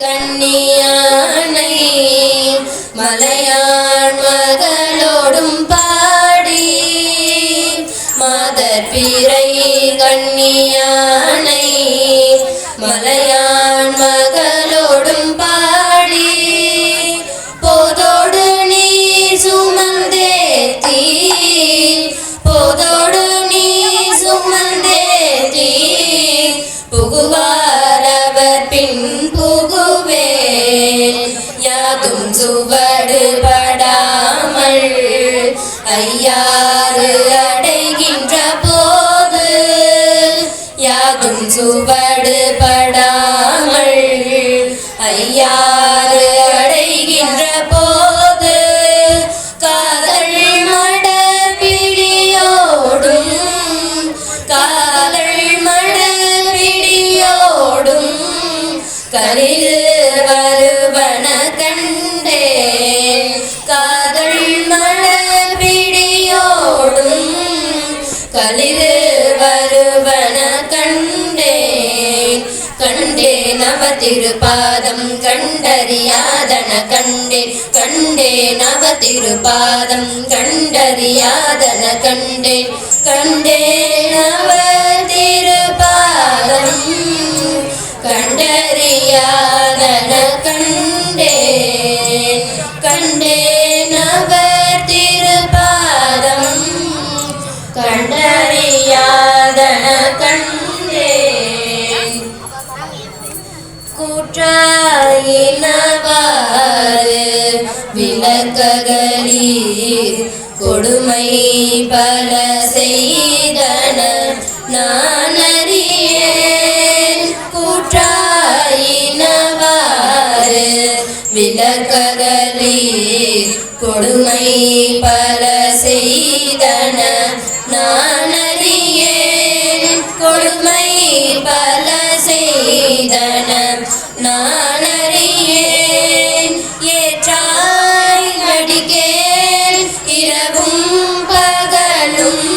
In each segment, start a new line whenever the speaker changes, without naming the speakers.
கண்ணியானை மலையான் மகளோடும் பாடி மாதர் பிறை கண்ணியானை மலையான் சுவடு படாமல் ஐயாறு அடைகின்ற போது யாதும் சுவடு படாமல் ஐயாறு அடைகின்ற போது காதல் மட பிடியோடும் காதல் மட பிடியோடும் கலிது வருவன நவ திருபாதம் கண்டறியாதன கண்டே கண்டே நவ திருபாதம் கண்டறியாதன கண்டே கண்டே நவ திருபாதம் கண்டறியாதன கண்டே கண்டே கூற்றாயினவாறு விளக்ககலீர் கொடுமை பல செய்தன நான் அறியேன் கூற்றாயினவாறு விளக்ககலீர் கொடுமை பல செய்தன நான் அறியேன் கொடுமை பல செய்தனம் நானறியேன் ஏற்றாய் நடிக்கேன் இரவும் பகலும்.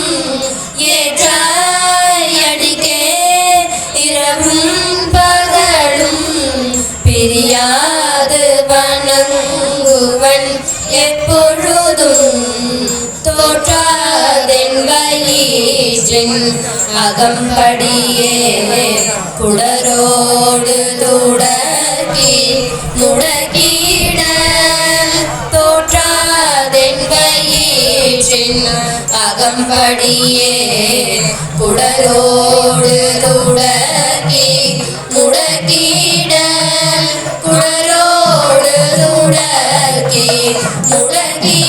ஏற்றாய் அடிக்கே இரவும் பகலும். பிரியாது வணங்குவன் எப்பொழுதும். தோற்றாதென் അരുളീറ്റും അകമ്പടിയെ കുടരോട് തുടക്കി മുടക്കിയിട തോറ്റാതെൻപയീറ്റിൻ അകമ്പടിയെ കുടരോട് തുടക്കി മുടക്കിയിട കുടരോട് തുടക്കി മുടക്കി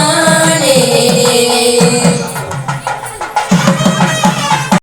தேவே